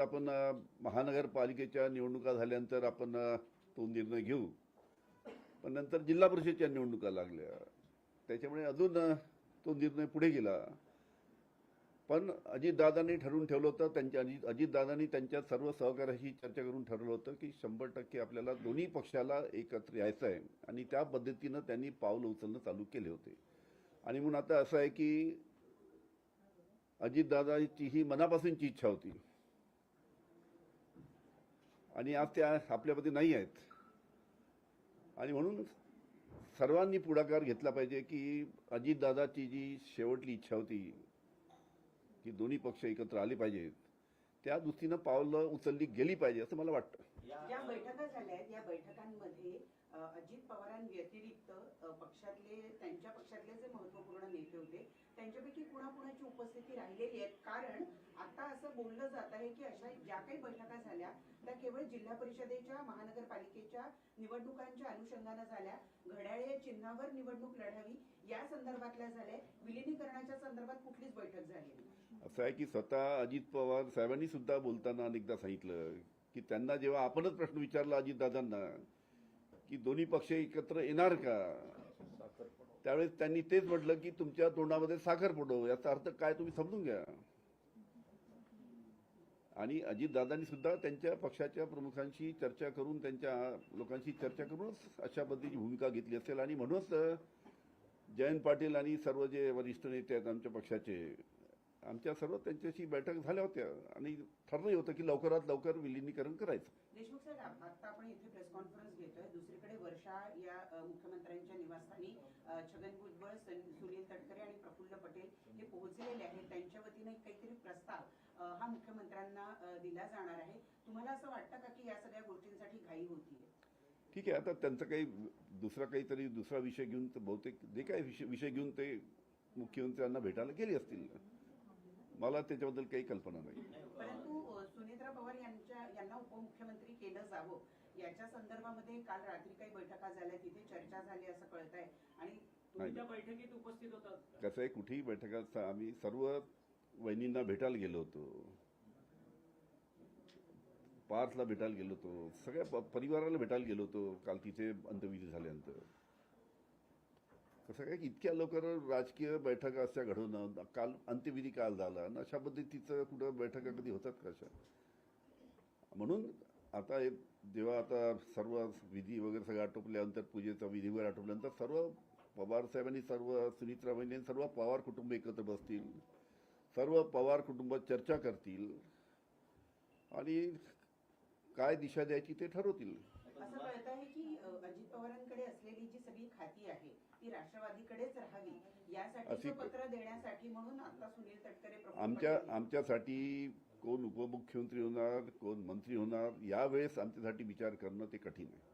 आपण महानगरपालिकेच्या निवडणुका झाल्यानंतर आपण तो निर्णय घेऊ. पण नंतर जिल्हा परिषदच्या निवडणुका लागल्या. त्याच्यामुळे अजून तो निर्णय पुढे गेला. पण अजितदादांनी ठरवून ठेवलं होतं त्यांच्या अजित अजितदादांनी त्यांच्या सर्व सहकार्याशी चर्चा करून ठरवलं होतं की शंभर टक्के आपल्याला दोन्ही पक्षाला एकत्र यायचं आहे. आणि त्या पद्धतीनं त्यांनी पाऊल उचलणं चालू केले होते. आणि म्हणून आता असं आहे की अजितदादाची ही मनापासूनची इच्छा होती. आणि आज त्या आपल्यामध्ये नाही आहेत. आणि म्हणून सर्वांनी पुढाकार घेतला पाहिजे की अजितदादाची जी शेवटली इच्छा होती की दोन्ही पक्ष एकत्र आले पाहिजेत त्या दृष्टीनं पावलं उचलली गेली पाहिजे असं मला वाटतं. ज्या बैठका झाल्या आहेत या बैठकांमध्ये अजित पवारांव्यतिरिक्त पक्षातले त्यांच्या पक्षातले जे महत्त्वपूर्ण नेते होते त्यांच्यापैकी कुणाकुणाची उपस्थिती राहिलेली आहे कारण आता असं बोललं जात आहे की अशा ज्या काही बैठका झाल्या त्या केवळ जिल्हा परिषदेच्या महानगरपालिकेच्या निवडणुकांच्या अनुषंगानं झाल्या. घड्याळे चिन्हावर निवडणूक लढावी या संदर्भातल्या झाल्या. विलिनीकरणाच्या संदर्भात कुठलीच बैठक झाली असं आहे की स्वतः अजित पवार साहेबांनी सुद्धा बोलताना अनेकदा सांगितलं की त्यांना जेव्हा आपणच प्रश्न विचारला अजितदादांना की दोन्ही पक्ष एकत्र येणार का? त्यावेळेस त्यांनी तेच म्हटलं की तुमच्या तोंडामध्ये साखर पडो. याचा अर्थ काय तुम्ही समजून घ्या. आणि अजितदादांनी सुद्धा त्यांच्या पक्षाच्या प्रमुखांशी चर्चा करून त्यांच्या लोकांशी चर्चा करूनच अशा पद्धतीची भूमिका घेतली असेल. आणि म्हणूनच जयंत पाटील आणि सर्व जे वरिष्ठ नेते आहेत आमच्या पक्षाचे आमच्या सर्व त्यांच्याशी बैठक झाल्या होत्या. आणि ठरलं होतं की लवकरात लवकर विलिनीकरण करायचं. देशमुख साहेब आता आपण इथे प्रेस कॉन्फरन्स घेतोय. दुसरीकडे वर्षा या मुख्यमंत्र्यांच्या निवासस्थानी छगन भुजबळ सन- सुनील तटकरे आणि प्रफुल्ल पटेल हे पोहोचलेले आहेत. त्यांच्या वतीने काहीतरी प्रस्ताव हा मुख्यमंत्र्यांना दिला जाणार आहे. तुम्हाला असं वाटतं का की या सगळ्या गोष्टींसाठी घाई होतीये? ठीक आहे. आता त्यांचं काही दुसरा काहीतरी दुसरा विषय घेऊन तर बहुतेक जे काही विषय विषय घेऊन ते मुख्यमंत्र्यांना भेटायला गेले असतील. मला त्याच्याबद्दल काही कल्पना नाही. परंतु सुनेत्रा पवार यांच्या यांना उपमुख्यमंत्री केलं जावं. याच्या संदर्भामध्ये काल रात्री काही बैठका झाल्या तिथे चर्चा झाली असं कळत आहे आणि तुम्ही त्या बैठकीत उपस्थित होतात? कसं आहे कुठेही बैठकात आम्ही सर्व वहिनींना भेटायला गेलो होतो. पार्थला भेटायला गेलो होतो. सगळ्या परिवाराला भेटायला गेलो होतो काल तिथे अंत्यविधी झाल्यानंतर. कसं काय इतक्या लवकर राजकीय बैठका अशा घडवणं काल अंत्यविधी काल झाला आणि अशा पद्धतीचं कुठं बैठका कधी होतात का अशा? म्हणून आता जेव्हा आता सर्व विधी वगैरे सगळं आटोपल्यानंतर पूजेचा विधी वगैरे आटोपल्यानंतर सर्व पवार साहेबांनी सर्व सुनित्रा बहिणी सर्व पवार कुटुंब एकत्र बसतील. सर्व पवार कुटुंब चर्चा करतील. आणि काय दिशा द्यायची ते ठरवतील. असं कळत आहे की अजित पवारांकडे असलेली जी सगळी खाती आहे ती राष्ट्रवादीकडेच राहावी. यासाठीचं अशी- पत्र देण्यासाठी म्हणून आता सुनील तटकरे आमच्या आमच्यासाठी कोण उपमुख्यमंत्री होणार कोण मंत्री होणार यावेळेस आमच्यासाठी विचार करणं ते कठीण आहे.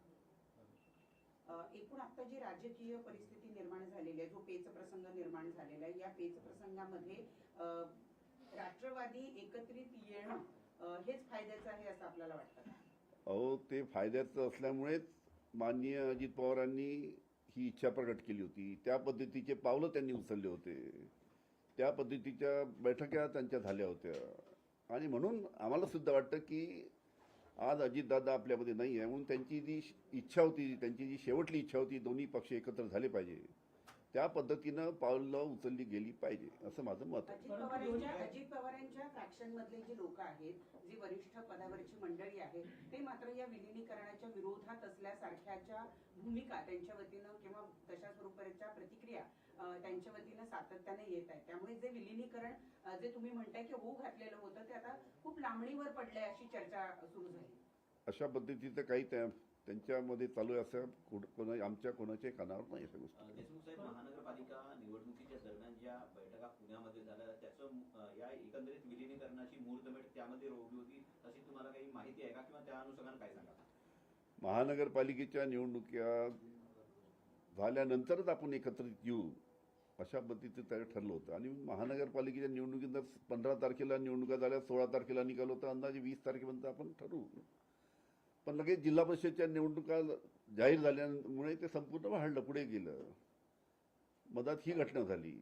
एकूण आता जी राजकीय परिस्थिती निर्माण झालेली आहे जो पेच प्रसंग निर्माण झालेला आहे या पेच प्रसंगामध्ये राष्ट्रवादी एकत्रित येणं हेच फायद्याचं आहे असं आपल्याला वाटतं अहो ते फायद्याचं असल्यामुळेच माननीय अजित पवारांनी ही इच्छा प्रकट केली होती. त्या पद्धतीचे पावलं त्यांनी उचलले होते. त्या पद्धतीच्या बैठका त्यांच्या झाल्या होत्या. आणि म्हणून आम्हाला सुद्धा वाटतं की आज अजितदादा आपल्यामध्ये नाही आहे म्हणून त्यांची जी इच्छा होती त्यांची जी शेवटली इच्छा होती दोन्ही पक्ष एकत्र झाले पाहिजे. त्या पद्धतीनं पावलं उचलली गेली पाहिजे असं माझं मत आहे. अजित पवारांच्या अजित पवारांच्या फ्रॅक्शन मधले जे लोक आहेत जी वरिष्ठ पदावरची मंडळी आहे ते मात्र या विलिनीकरणाच्या विरोधात असल्यासारख्याच्या भूमिका त्यांच्या वतीनं किंवा तशा स्वरूपाच्या प्रतिक्रिया त्यांच्या वतीनं सातत्याने येत आहेत त्यामुळे जे विलिनीकरण जे तुम्ही म्हणताय की होऊ घातलेलं होतं ते आता खूप लांबणीवर पडलंय अशी चर्चा सुरू झाली. अशा पद्धतीचं काही त्या त्यांच्यामध्ये चालू आहे असं कोण- कोणा आमच्या कोणाच्या कानावर नाही अशा गोष्टी. देशमुख साहेब महानगरपालिका निवडणुकीच्या दरम्यान ज्या बैठका पुण्यामध्ये झाल्या त्याचं या एकंदरीत विलिनीकरणाची मुहूर्तमेढ त्यामध्ये रोवली होती अशी तुम्हाला काही माहिती आहे का? किंवा त्या अनुषंगाने काय सांगा महानगरपालिकेच्या निवडणुका झाल्यानंतरच आपण एकत्रित येऊ. अशा पद्धतीचं त्या ठरलं होतं. आणि महानगरपालिकेच्या निवडणुकीनंतर पंधरा तारखेला निवडणुका झाल्या सोळा तारखेला निकाल होता अंदाजे वीस तारखेपर्यंत आपण ठरवू. पण लगेच जिल्हा परिषदच्या निवडणुका जाहीर झाल्यामुळे ते संपूर्ण वाढलं पुढे गेलं. मधात ही घटना झाली.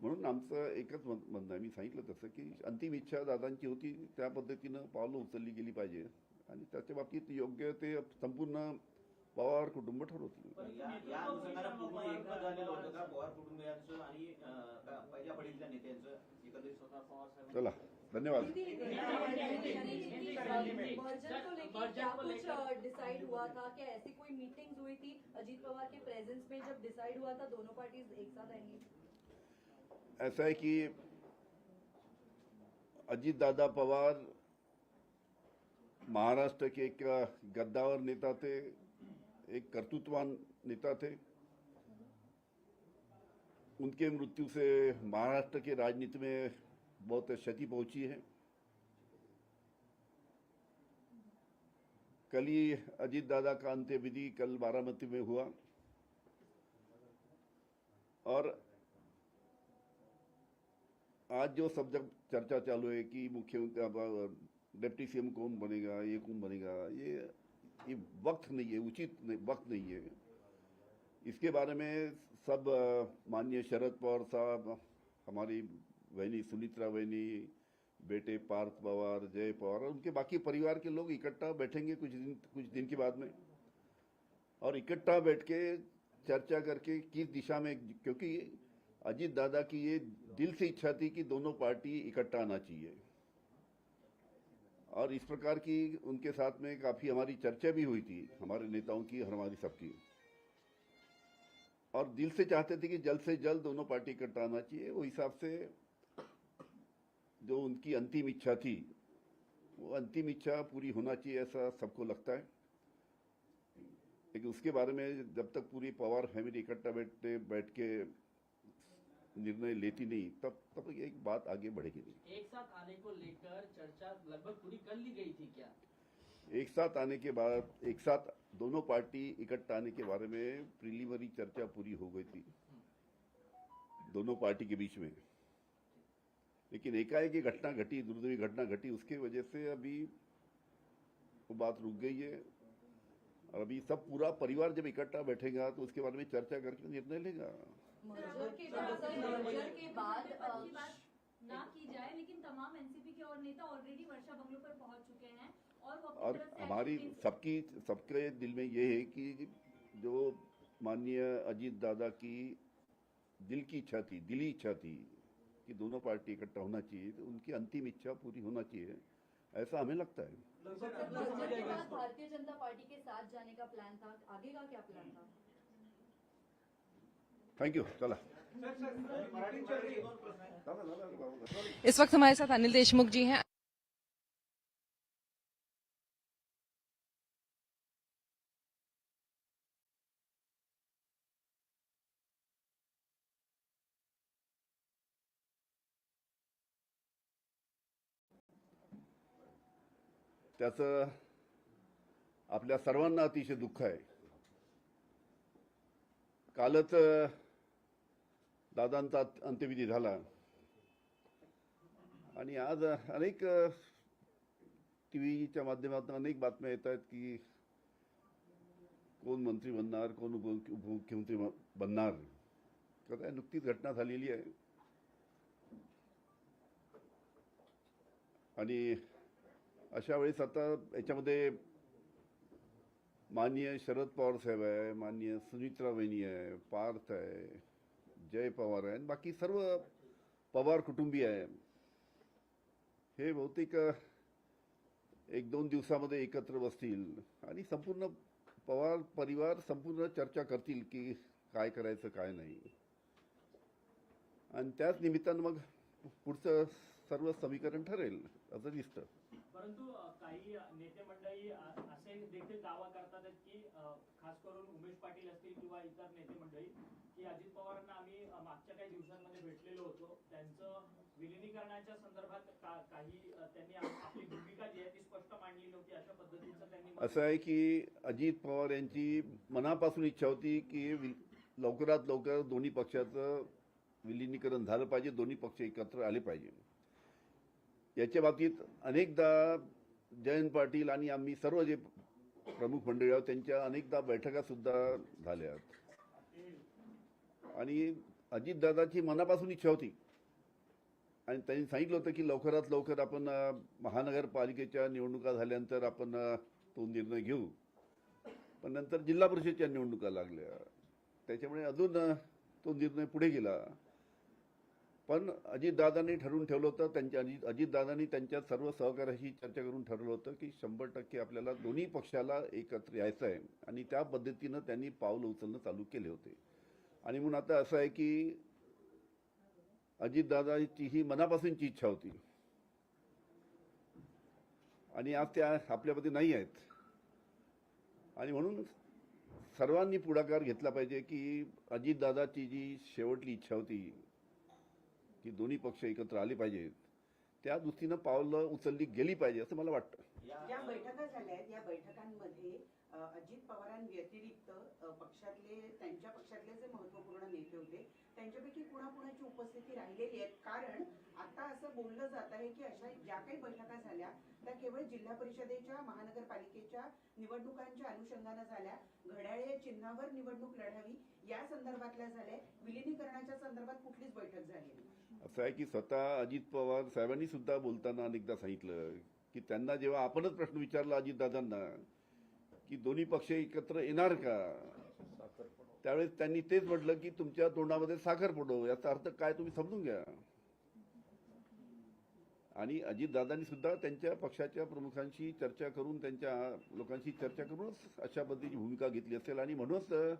म्हणून आमचं एकच म्हणणं आहे. मी सांगितलं तसं की अंतिम इच्छा दादांची होती त्या पद्धतीनं पावलं उचलली गेली पाहिजे. आणि त्याच्या बाबतीत योग्य ते संपूर्ण पवार कुटुंब ठरवतील अं, चला धन्यवाद डिसाइड हुआ था क्या ऐसी कोई मीटिंग्स हुई थी अजीत पवार के प्रेजेंस में जब डिसाइड हुआ था दोनों पार्टीज़ एक साथ आएँगी ऐसा है कि अजित दादा पवार महाराष्ट्र के एक गद्दावर नेता थे एक कर्तृत्ववान नेता थे। उनके मृत्यु से महाराष्ट्र के राजनीति में बहुत क्षति पहुँची है। कल ही अजीत दादा का अंत्यविधि कल बारामती में हुआ। और आज जो सब जब चर्चा चालू है कि मुख्य डिप्टी सीएम कौन बनेगा, ये कौन बनेगा, ये ये वक्त नहीं है उचित नहीं, वक्त नहीं है। इसके बारे में सब माननीय शरद पवार साहब हमारी बहनी सुनित्रा वहनी बेटे पार्थ पवार जय पवार और उनके बाकी परिवार के लोग इकट्ठा बैठेंगे कुछ दिन कुछ दिन के बाद में। और इकट्ठा बैठ के चर्चा करके किस दिशा में क्योंकि अजीत दादा की ये दिल से इच्छा थी कि दोनों पार्टी इकट्ठा आना चाहिए। और इस प्रकार की उनके साथ में काफ़ी हमारी चर्चा भी हुई थी, हमारे नेताओं की और हमारी सबकी। और दिल से चाहते थे कि जल्द से जल्द दोनों पार्टी इकट्ठा आना चाहिए वो हिसाब से जो उनकी अंतिम इच्छा थी, वो अंतिम इच्छा पूरी होना चाहिए ऐसा सबको लगता है। लेकिन उसके बारे में जब तक पूरी पवार फैमिली इकट्ठा बैठते, बैठ के निर्णय लेती नहीं तब तब एक बात आगे बढ़ेगी। नहीं एक साथ आने को लेकर चर्चा लगभग पूरी कर ली गई थी क्या? एक साथ आने के बाद एक साथ दोनों पार्टी इकट्ठा आने के बारे में प्रिलिमिनरी चर्चा पूरी हो गई थी। दोनों पार्टी के बीच में। लेकिन एकाएक घटना घटी दुर्दैवी घटना घटी उसके वजह से अभी वो बात रुक गई है। और अभी सब पूरा परिवार जब इकट्ठा बैठेगा तो उसके बारे में चर्चा करके निर्णय लेगा। मर्जर के मर्जर के बाद ना की जाए लेकिन तमाम एनसीपी के और नेता ऑलरेडी वर्षा बंगलो पर पहुँच चुके हैं और वो और हमारी सबकी सबके दिल में ये है कि जो माननीय अजीत दादा की दिल की इच्छा थी दिली इच्छा थी कि दोनों पार्टी इकट्ठा होना चाहिए तो उनकी अंतिम इच्छा पूरी होना चाहिए। ऐसा हमें लगता है। भारतीय जनता पार्टी के साथ जाने का प्लान था आगे का क्या प्लान था? थँक्यू आहेत चला. इस वक्त हमारे साथ अनिल देशमुख जी हैं। त्याचं आपल्या सर्वांना अतिशय दुःख आहे. कालच दादांचा अंत्यविधी झाला. आणि आज अनेक टी व्हीच्या माध्यमातून अनेक बातम्या येत आहेत की कोण मंत्री बनणार कोण उप उपमुख्यमंत्री बनणार. कसं आहे नुकतीच घटना झालेली आहे. आणि अशा वेळेस आता याच्यामध्ये माननीय शरद पवार साहेब आहे माननीय सुनित्रा वहिनी आहे पार्थ आहे जय पवार आहे बाकी सर्व पवार कुटुंबीय आहे हे बहुतेक एक दोन दिवसामध्ये एकत्र बसतील आणि संपूर्ण पवार परिवार संपूर्ण चर्चा करतील की काय करायचं काय नाही. आणि त्याच निमित्तानं मग पुढचं सर्व समीकरण ठरेल असं दिसतं. परंतु काही नेते मंडळी असे देखील दावा करतात की खास करून उमेश पाटील असतील किंवा इतर नेते मंडळी की अजित पवारांना आम्ही मागच्या काही दिवसांमध्ये भेटलेलो होतो. त्यांचं विलिनीकरणाच्या संदर्भात का- काही त्यांनी आपली भूमिका जी आहे ती स्पष्ट मांडली नव्हती अशा पद्धतीचं त्यांनी असं आहे की अजित पवार यांची मनापासून इच्छा होती की लवकरात लवकर दोन्ही पक्षाचं विलिनीकरण झालं पाहिजे दोन्ही पक्ष एकत्र आले पाहिजे. याच्या बाबतीत अनेकदा जयंत पाटील आणि आम्ही सर्व जे प्रमुख मंडळी आहोत त्यांच्या अनेकदा बैठका सुद्धा झाल्या आणि अजितदादाची मनापासून इच्छा होती. आणि त्यांनी सांगितलं होतं की लवकरात लवकर आपण महानगरपालिकेच्या निवडणुका झाल्यानंतर आपण तो निर्णय घेऊ. पण नंतर जिल्हा परिषदच्या निवडणुका लागल्या. त्याच्यामुळे अजून तो निर्णय पुढे गेला. पण अजितदादांनी ठरवून ठेवलं होतं त्यांच्या अजित अजितदादांनी त्यांच्या सर्व सहकार्याशी चर्चा करून ठरवलं होतं की शंभर टक्के आपल्याला दोन्ही पक्षाला एकत्र यायचं आहे आणि त्या पद्धतीनं त्यांनी पाऊल उचलणं चालू केले होते. आणि म्हणून आता असं आहे की अजितदादाची ही मनापासूनची इच्छा होती. आणि आज त्या आपल्यामध्ये नाही आहेत. आणि म्हणून सर्वांनी पुढाकार घेतला पाहिजे की अजितदादाची जी शेवटली इच्छा होती की दोन्ही पक्ष एकत्र आले पाहिजेत त्या दृष्टीनं पावलं उचलली गेली पाहिजे असं मला वाटतं. या बैठका झाल्या या बैठकांमध्ये अजित पवारांव्यतिरिक्त पक्षातले त्यांच्या पक्षातले जे महत्त्वपूर्ण नेते होते त्यांच्यापैकी कुणाकुणाची उपस्थिती राहिलेली आहे कारण आता असं बोललं जात आहे की अशा ज्या काही बैठका झाल्या त्या केवळ जिल्हा परिषदेच्या महानगरपालिकेच्या निवडणुकांच्या अनुषंगानं झाल्या. घड्याळे चिन्हावर निवडणूक लढावी या संदर्भातल्या झाल्या. विलिनीकरणाच्या संदर्भात कुठलीच बैठक झाली असं आहे की स्वतः अजित पवार साहेबांनी सुद्धा बोलताना अनेकदा सांगितलं की त्यांना जेव्हा आपणच प्रश्न विचारला अजितदादांना की दोन्ही पक्ष एकत्र येणार का? त्यावेळेस त्यांनी तेच म्हटलं की तुमच्या तोंडामध्ये साखर पडो. याचा अर्थ काय तुम्ही समजून घ्या. आणि अजितदादांनी सुद्धा त्यांच्या पक्षाच्या प्रमुखांशी चर्चा करून त्यांच्या लोकांशी चर्चा करूनच अशा पद्धतीची भूमिका घेतली असेल. आणि म्हणूनच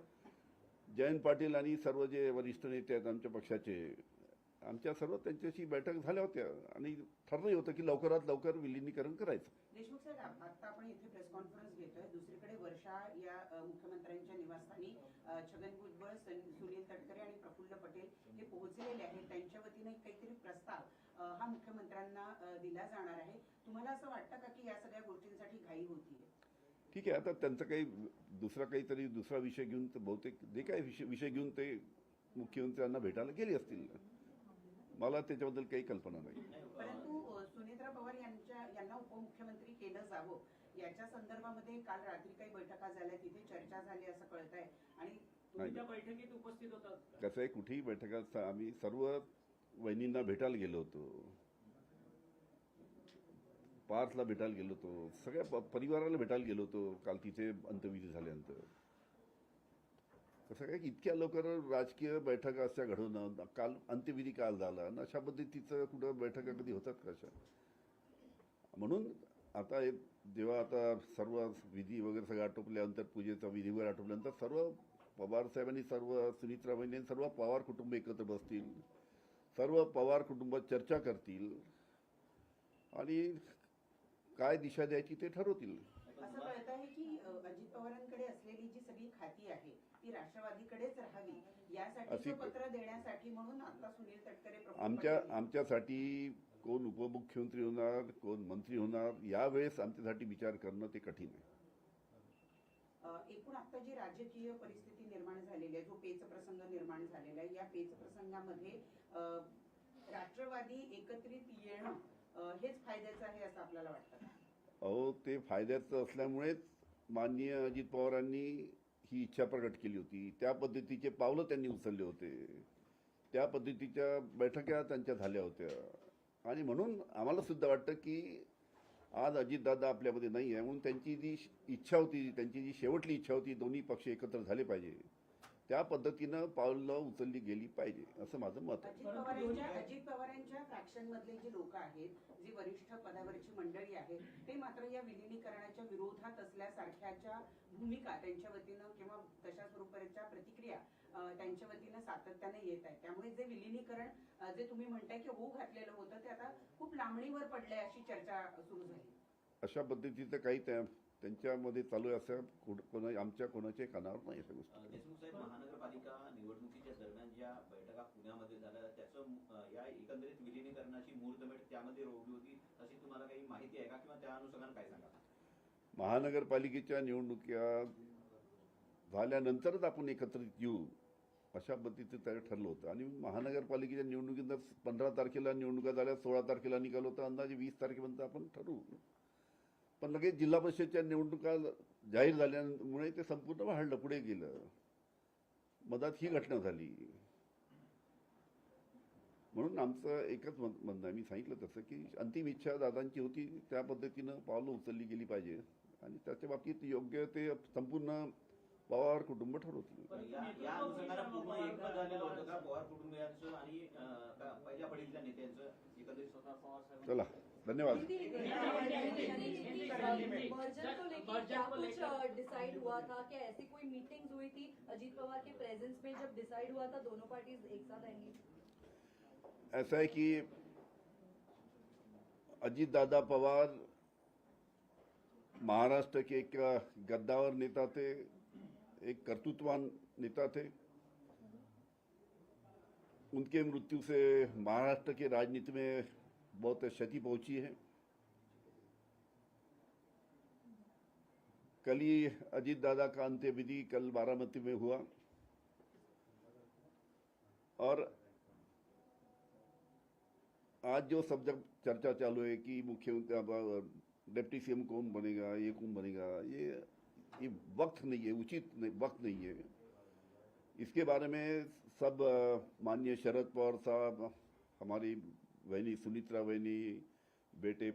जयंत पाटील आणि सर्व जे वरिष्ठ नेते आहेत आमच्या पक्षाचे आमच्या सर्व त्यांच्याशी बैठक झाल्या होत्या. आणि ठरलं होतं की लवकरात लवकर विलिनीकरण करायचं. देशमुख साहेब आता आपण इथे प्रेस कॉन्फरन्स घेतोय. दुसरीकडे वर्षा या मुख्यमंत्र्यांच्या निवासस्थानी छगन भुजबळ सुनील तटकरे आणि प्रफुल्ल पटेल हे पोहोचलेले आहेत. त्यांच्या वतीने काहीतरी प्रस्ताव हा मुख्यमंत्र्यांना दिला जाणार आहे. तुम्हाला असं वाटतं का की या सगळ्या गोष्टींसाठी घाई होतीये? ठीक आहे. आता त्यांचं काही दुसरा काहीतरी दुसरा विषय घेऊन बहुतेक जे काही विषय विषय घेऊन ते मुख्यमंत्र्यांना भेटायला गेले असतील. मला त्याच्याबद्दल काही कल्पना नाही. परंतु सुनेत्रा पवार यांच्या यांना उपमुख्यमंत्री केलं जावं. याच्या संदर्भामध्ये काल रात्री काही बैठका झाल्या तिथे चर्चा झाली असं कळत आहे आणि तुम्ही त्या बैठकीत उपस्थित होतात का? कसं आहे कुठेही बैठकात आम्ही सर्व वहिनींना भेटायला गेलो होतो. पार्थला भेटायला गेलो होतो. सगळ्या परिवाराला भेटायला गेलो होतो काल तिथे अंत्यविधी झाल्यानंतर. कसं काय इतक्या लवकर राजकीय बैठका अशा घडवणं काल अंत्यविधी काल झाला. आणि अशा पद्धतीचं कुठं बैठका कधी होतात का अशा? म्हणून आता एक जेव्हा आता सर्व विधी वगैरे सगळं आटोपल्यानंतर पूजेचा विधी वगैरे आटोपल्यानंतर सर्व पवार साहेबांनी सर्व सुनित्रा वहिनी सर्व पवार कुटुंब एकत्र बसतील. सर्व पवार कुटुंब चर्चा करतील. आणि काय दिशा द्यायची ते ठरवतील. असं कळत आहे की अजित पवारांकडे असलेली जी सगळी खाती आहे ती राष्ट्रवादीकडेच राहावी यासाठीचं अशी- पत्र देण्यासाठी म्हणून आता सुनील तटकरे आमच्या आमच्यासाठी कोण उपमुख्यमंत्री होणार कोण मंत्री होणार यावेळेस आमच्यासाठी विचार करणं ते कठीण आहे. एकूण आता जी राजकीय परिस्थिती निर्माण झालेली आहे जो पेच प्रसंग निर्माण झालेला आहे या पेच प्रसंगामध्ये राष्ट्रवादी एकत्रित येणं हेच फायद्याचं आहे असं आपल्याला वाटतं अहो ते फायद्याचं असल्यामुळेच माननीय अजित पवारांनी ही इच्छा प्रकट केली होती. त्या पद्धतीचे पावलं त्यांनी उचलले होते. त्या पद्धतीच्या बैठका त्यांच्या झाल्या होत्या. आणि म्हणून आम्हाला सुद्धा वाटतं की आज अजितदादा आपल्यामध्ये नाही आहे म्हणून त्यांची जी इच्छा होती त्यांची जी शेवटली इच्छा होती दोन्ही पक्ष एकत्र झाले पाहिजे. त्या पद्धतीनं पावलं उचलली गेली पाहिजे असं माझं मत आहे. अजित पवारांच्या अजित पवारांच्या फ्रॅक्शन मधले जे लोक आहेत जी वरिष्ठ पदावरची मंडळी आहे ते मात्र या विलिनीकरणाच्या विरोधात असल्यासारख्याच्या भूमिका त्यांच्या वतीनं किंवा तशा स्वरूपाच्या प्रतिक्रिया त्यांच्या वतीनं सातत्याने येत आहेत. त्यामुळे जे विलिनीकरण जे तुम्ही म्हणताय की होऊ घातलेलं होतं ते आता खूप लांबणीवर पडलंय अशी चर्चा सुरू झाली. अशा पद्धतीचं काही त्या त्यांच्यामध्ये चालू आहे असं कोण- आमच्या कोणाच्या कानावर नाही अशा गोष्टी. अ, देशमुख साहेब महानगरपालिका निवडणुकीच्या दरम्यान ज्या बैठका पुण्यामध्ये झाल्या त्याचं या एकंदरीत विलिनीकरणाची मुहूर्तमेढ त्यामध्ये रोवली होती अशी तुम्हाला काही माहिती आहे का? किंवा त्या अनुषंगाने काय सांगा महानगरपालिकेच्या निवडणुका झाल्यानंतरच आपण एकत्रित येऊ अशा पद्धतीचं त्या ठरलं होतं. आणि महानगरपालिकेच्या निवडणुकीत पंधरा तारखेला निवडणुका झाल्या सोळा तारखेला निकाल होता अंदाजे वीस तारखेपर्यंत आपण ठरवू. पण लगेच जिल्हा परिषदच्या निवडणुका जाहीर झाल्यामुळे ते संपूर्ण वाढलं पुढे गेलं. मधात ही घटना झाली. म्हणून आमचं एकच मत- म्हणणं आहे. मी सांगितलं तसं की अंतिम इच्छा दादांची होती त्या पद्धतीनं पावलं उचलली गेली पाहिजे. आणि त्याच्या बाबतीत योग्य ते संपूर्ण पवार कुटुंब ठरवतील. चला. धन्यवाद डिसाइड हुआ था क्या ऐसी कोई मीटिंग्स हुई थी अजीत पवार के प्रेजेंस में जब डिसाइड हुआ था दोनों पार्टीज़ एक साथ आएँगी ऐसा है कि अजीत दादा पवार महाराष्ट्र के एक गद्दावर नेता थे एक कर्तृत्वान नेता थे उनके मृत्यु से महाराष्ट्र के राजनीति में बहुत क्षति पहुँची है। कल ही अजीत दादा का अंत्यविधि कल बारामती में हुआ। और आज जो सब जब चर्चा चालू है कि मुख्यमंत्री डिप्टी सीएम कौन बनेगा ये कौन बनेगा ये ये वक्त नहीं है उचित नहीं, वक्त नहीं है। इसके बारे में सब माननीय शरद पवार साहब हमारी वहिनी सुनित्रा वहिनी बेटे